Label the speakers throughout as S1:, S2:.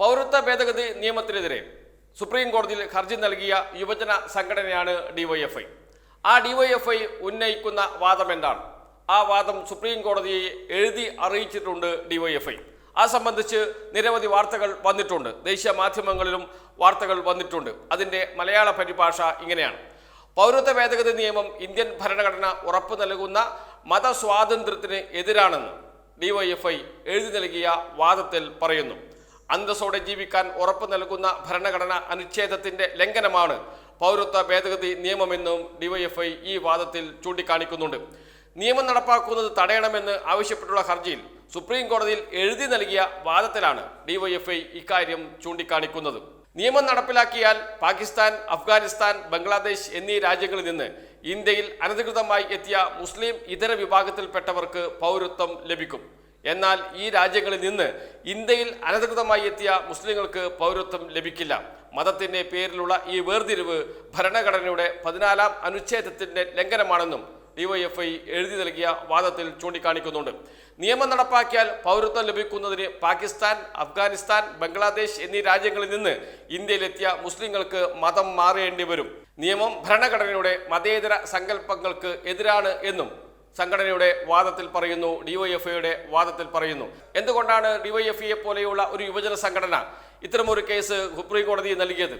S1: പൗരത്വ ഭേദഗതി നിയമത്തിനെതിരെ സുപ്രീം കോടതിയിൽ ഹർജി നൽകിയ യുവജന സംഘടനയാണ് ഡിവൈഎഫ്ഐ ആ ഡിവൈഎഫ്ഐ ഉന്നയിക്കുന്ന വാദം എന്താണ് ആ വാദം സുപ്രീം കോടതിയെ എഴുതി അറിയിച്ചിട്ടുണ്ട് ഡിവൈഎഫ്ഐ ആ സംബന്ധിച്ച് നിരവധി വാർത്തകൾ വന്നിട്ടുണ്ട് ദേശീയ മാധ്യമങ്ങളിലും വാർത്തകൾ വന്നിട്ടുണ്ട് അതിൻ്റെ മലയാള പരിഭാഷ ഇങ്ങനെയാണ് പൗരത്വ ഭേദഗതി നിയമം ഇന്ത്യൻ ഭരണഘടന ഉറപ്പു നൽകുന്ന മതസ്വാതന്ത്ര്യത്തിന് എതിരാണെന്ന് ഡിവൈഎഫ്ഐ എഴുതി നൽകിയ വാദത്തിൽ പറയുന്നു അന്തസ്സോടെ ജീവിക്കാൻ ഉറപ്പു നൽകുന്ന ഭരണഘടനാ അനുച്ഛേദത്തിന്റെ ലംഘനമാണ് പൗരത്വ ഭേദഗതി നിയമമെന്നും ഡിവൈഎഫ്ഐ ഈ വാദത്തിൽ ചൂണ്ടിക്കാണിക്കുന്നുണ്ട് നിയമം നടപ്പാക്കുന്നത് തടയണമെന്ന് ആവശ്യപ്പെട്ടുള്ള ഹർജിയിൽ സുപ്രീം കോടതിയിൽ എഴുതി നൽകിയ വാദത്തിലാണ് ഡിവൈഎഫ്ഐ ഇക്കാര്യം ചൂണ്ടിക്കാണിക്കുന്നത് നിയമം നടപ്പിലാക്കിയാൽ പാകിസ്ഥാൻ അഫ്ഗാനിസ്ഥാൻ ബംഗ്ലാദേശ് എന്നീ രാജ്യങ്ങളിൽ നിന്ന് ഇന്ത്യയിൽ അനധികൃതമായി എത്തിയ മുസ്ലിം ഇതര വിഭാഗത്തിൽപ്പെട്ടവർക്ക് പൗരത്വം ലഭിക്കും എന്നാൽ ഈ രാജ്യങ്ങളിൽ നിന്ന് ഇന്ത്യയിൽ അനധികൃതമായി എത്തിയ മുസ്ലിങ്ങൾക്ക് പൗരത്വം ലഭിക്കില്ല മതത്തിൻ്റെ പേരിലുള്ള ഈ വേർതിരിവ് ഭരണഘടനയുടെ പതിനാലാം അനുച്ഛേദത്തിൻ്റെ ലംഘനമാണെന്നും ഡിവൈഎഫ്ഐ എഴുതി നൽകിയ വാദത്തിൽ ചൂണ്ടിക്കാണിക്കുന്നുണ്ട് നിയമം നടപ്പാക്കിയാൽ പൗരത്വം ലഭിക്കുന്നതിന് പാകിസ്ഥാൻ അഫ്ഗാനിസ്ഥാൻ ബംഗ്ലാദേശ് എന്നീ രാജ്യങ്ങളിൽ നിന്ന് ഇന്ത്യയിലെത്തിയ മുസ്ലിങ്ങൾക്ക് മതം മാറേണ്ടി വരും നിയമം ഭരണഘടനയുടെ മതേതര സങ്കല്പങ്ങൾക്ക് എതിരാണ് എന്നും സംഘടനയുടെ വാദത്തിൽ പറയുന്നു ഡിവൈഎഫ്ഐയുടെ വാദത്തിൽ പറയുന്നു എന്തുകൊണ്ടാണ് ഡിവൈഎഫ്ഐയെ പോലെയുള്ള ഒരു യുവജന സംഘടന ഇത്തരമൊരു കേസ് സുപ്രീം കോടതി നൽകിയത്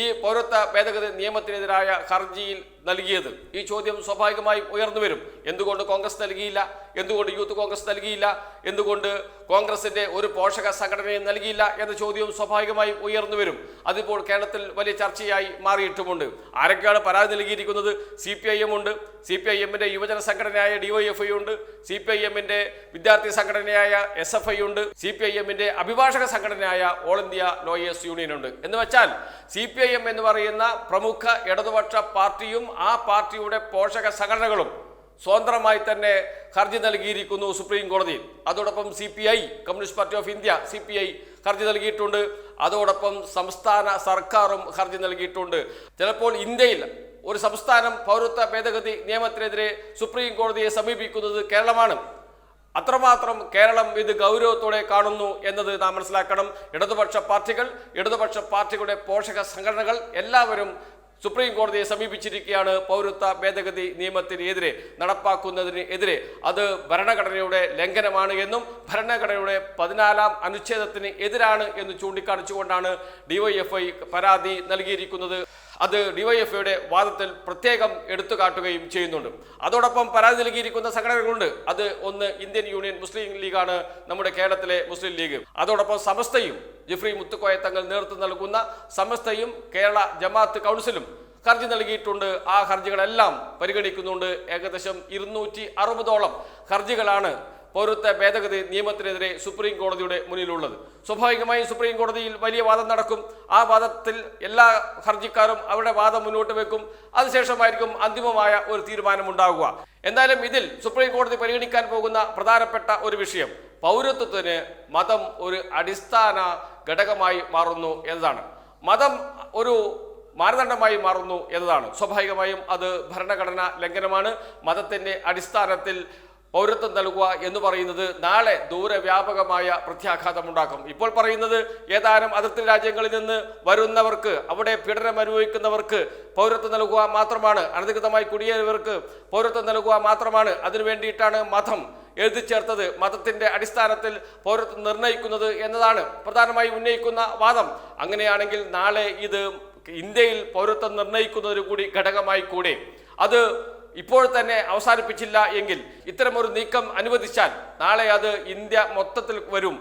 S1: ഈ പൗരത്വ ഭേദഗതി നിയമത്തിനെതിരായ ഹർജിയിൽ നൽകിയത് ഈ ചോദ്യം സ്വാഭാവികമായും ഉയർന്നു വരും എന്തുകൊണ്ട് കോൺഗ്രസ് നൽകിയില്ല എന്തുകൊണ്ട് യൂത്ത് കോൺഗ്രസ് നൽകിയില്ല എന്തുകൊണ്ട് കോൺഗ്രസിന്റെ ഒരു പോഷക സംഘടനയും നൽകിയില്ല എന്ന ചോദ്യവും സ്വാഭാവികമായും ഉയർന്നു വരും അതിപ്പോൾ കേരളത്തിൽ വലിയ ചർച്ചയായി മാറിയിട്ടുമുണ്ട് ആരൊക്കെയാണ് പരാതി നൽകിയിരിക്കുന്നത് സി പി ഐ എം ഉണ്ട് സി പി ഐ എമ്മിന്റെ യുവജന സംഘടനയായ ഐ ഉണ്ട് സി പി ഐ എമ്മിന്റെ വിദ്യാർത്ഥി സംഘടനയായ എസ് എഫ് ഐ ഉണ്ട് സി പി ഐ എമ്മിന്റെ അഭിഭാഷക സംഘടനയായ ഓൾ ഇന്ത്യ ലോയേഴ്സ് യൂണിയൻ ഉണ്ട് എന്ന് വെച്ചാൽ സി പി ഐ എം എന്ന് പറയുന്ന പ്രമുഖ ഇടതുപക്ഷ പാർട്ടിയും ആ പാർട്ടിയുടെ പോഷക സംഘടനകളും സ്വതന്ത്രമായി തന്നെ ഹർജി നൽകിയിരിക്കുന്നു സുപ്രീം കോടതിയിൽ അതോടൊപ്പം C P I communist party of India C P I ഹർജി നൽകിയിട്ടുണ്ട് അതോടൊപ്പം സംസ്ഥാന സർക്കാരും ഹർജി നൽകിയിട്ടുണ്ട് ചിലപ്പോൾ ഇന്ത്യയിൽ ഒരു സംസ്ഥാനം പൗരത്വ ഭേദഗതി നിയമത്തിനെതിരെ സുപ്രീം കോടതിയെ സമീപിക്കുന്നത് കേരളമാണ് അത്രമാത്രം കേരളം ഇത് ഗൗരവത്തോടെ കാണുന്നു എന്നത് നാം മനസ്സിലാക്കണം ഇടതുപക്ഷ പാർട്ടികൾ ഇടതുപക്ഷ പാർട്ടികളുടെ പോഷക സംഘടനകൾ എല്ലാവരും സുപ്രീം കോടതിയെ സമീപിച്ചിരിക്കുകയാണ് പൗരത്വ ഭേദഗതി നിയമത്തിനെതിരെ നടപ്പാക്കുന്നതിനെതിരെ അത് ഭരണഘടനയുടെ ലംഘനമാണ് എന്നും ഭരണഘടനയുടെ പതിനാലാം അനുച്ഛേദത്തിന് എതിരാണ് എന്ന് ചൂണ്ടിക്കാണിച്ചുകൊണ്ടാണ് ഡിവൈഎഫ്ഐ പരാതി നൽകിയിരിക്കുന്നത് അത് ഡിവൈഎഫ്ഐയുടെ വാദത്തിൽ പ്രത്യേകം എടുത്തു കാട്ടുകയും ചെയ്യുന്നുണ്ട് അതോടൊപ്പം പരാതി നൽകിയിരിക്കുന്ന സംഘടനകളുണ്ട് അത് ഒന്ന് ഇന്ത്യൻ യൂണിയൻ മുസ്ലിം ലീഗാണ് നമ്മുടെ കേരളത്തിലെ മുസ്ലിം ലീഗ് അതോടൊപ്പം സമസ്തയും ജിഫ്രി മുത്തുക്കോയ തങ്ങൾ നേതൃത്വം നൽകുന്ന സമസ്തയും കേരള ജമാഅത്ത് കൗൺസിലും ഹർജി നൽകിയിട്ടുണ്ട് ആ ഹർജികളെല്ലാം പരിഗണിക്കുന്നുണ്ട് ഏകദേശം ഇരുന്നൂറ്റി അറുപതോളം ഹർജികളാണ് പൗരത്വ ഭേദഗതി നിയമത്തിനെതിരെ സുപ്രീം കോടതിയുടെ മുന്നിലുള്ളത് സ്വാഭാവികമായും സുപ്രീം കോടതിയിൽ വലിയ വാദം നടക്കും ആ വാദത്തിൽ എല്ലാ ഹർജിക്കാരും അവരുടെ വാദം മുന്നോട്ട് വെക്കും അതിനുശേഷമായിരിക്കും അന്തിമമായ ഒരു തീരുമാനമുണ്ടാകുക എന്തായാലും ഇതിൽ സുപ്രീം കോടതി പരിഗണിക്കാൻ പോകുന്ന പ്രധാനപ്പെട്ട ഒരു വിഷയം പൗരത്വത്തിന് മതം ഒരു അടിസ്ഥാന ഘടകമായി മാറുന്നു എന്നതാണ് മതം ഒരു മാനദണ്ഡമായി മാറുന്നു എന്നതാണ് സ്വാഭാവികമായും അത് ഭരണഘടനാ ലംഘനമാണ് മതത്തിൻ്റെ അടിസ്ഥാനത്തിൽ പൗരത്വം നൽകുക എന്ന് പറയുന്നത് നാളെ ദൂരവ്യാപകമായ പ്രത്യാഘാതമുണ്ടാക്കും ഇപ്പോൾ പറയുന്നത് ഏതാനും അതിർത്തി രാജ്യങ്ങളിൽ നിന്ന് വരുന്നവർക്ക് അവിടെ പീഡനം അനുഭവിക്കുന്നവർക്ക് പൗരത്വം നൽകുക മാത്രമാണ് അനധികൃതമായി കുടിയേറിയവർക്ക് പൗരത്വം നൽകുക മാത്രമാണ് അതിനു വേണ്ടിയിട്ടാണ് മതം എഴുതി ചേർത്തത് മതത്തിന്റെ അടിസ്ഥാനത്തിൽ പൗരത്വം നിർണ്ണയിക്കുന്നത് എന്നതാണ് പ്രധാനമായി ഉന്നയിക്കുന്ന വാദം അങ്ങനെയാണെങ്കിൽ നാളെ ഇത് ഇന്ത്യയിൽ പൗരത്വം നിർണ്ണയിക്കുന്നതിന് കൂടി ഘടകമായി കൂടെ അത് ഇപ്പോൾ തന്നെ അവസാനിപ്പിച്ചില്ല എങ്കിൽ ഇത്തരമൊരു നീക്കം അനുവദിച്ചാൽ നാളെ അത് ഇന്ത്യ മൊത്തത്തിൽ വരും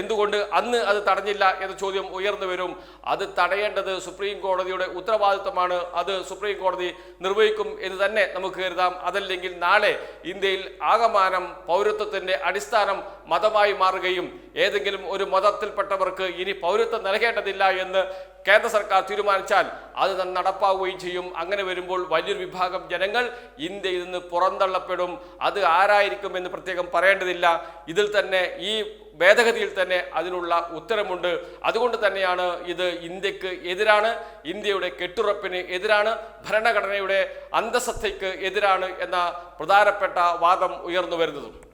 S1: എന്തുകൊണ്ട് അന്ന് അത് തടഞ്ഞില്ല എന്ന ചോദ്യം ഉയർന്നു വരും അത് തടയേണ്ടത് സുപ്രീം കോടതിയുടെ ഉത്തരവാദിത്വമാണ് അത് സുപ്രീം കോടതി നിർവഹിക്കും എന്ന് തന്നെ നമുക്ക് കരുതാം അതല്ലെങ്കിൽ നാളെ ഇന്ത്യയിൽ ആകമാനം പൗരത്വത്തിൻ്റെ അടിസ്ഥാനം മതമായി മാറുകയും ഏതെങ്കിലും ഒരു മതത്തിൽപ്പെട്ടവർക്ക് ഇനി പൗരത്വം നൽകേണ്ടതില്ല എന്ന് കേന്ദ്ര സർക്കാർ തീരുമാനിച്ചാൽ അത് നടപ്പാവുകയും ചെയ്യും അങ്ങനെ വരുമ്പോൾ വലിയൊരു വിഭാഗം ജനങ്ങൾ ഇന്ത്യയിൽ നിന്ന് പുറന്തള്ളപ്പെടും അത് ആരായിരിക്കും എന്ന് പ്രത്യേകം പറയേണ്ടതില്ല ഇതിൽ തന്നെ ഈ ഭേദഗതിയിൽ തന്നെ അതിനുള്ള ഉത്തരമുണ്ട് അതുകൊണ്ട് തന്നെയാണ് ഇത് ഇന്ത്യക്ക് എതിരാണ് ഇന്ത്യയുടെ കെട്ടുറപ്പിന് എതിരാണ് ഭരണഘടനയുടെ അന്തസത്തയ്ക്ക് എതിരാണ് എന്ന പ്രധാനപ്പെട്ട വാദം ഉയർന്നു വരുന്നതും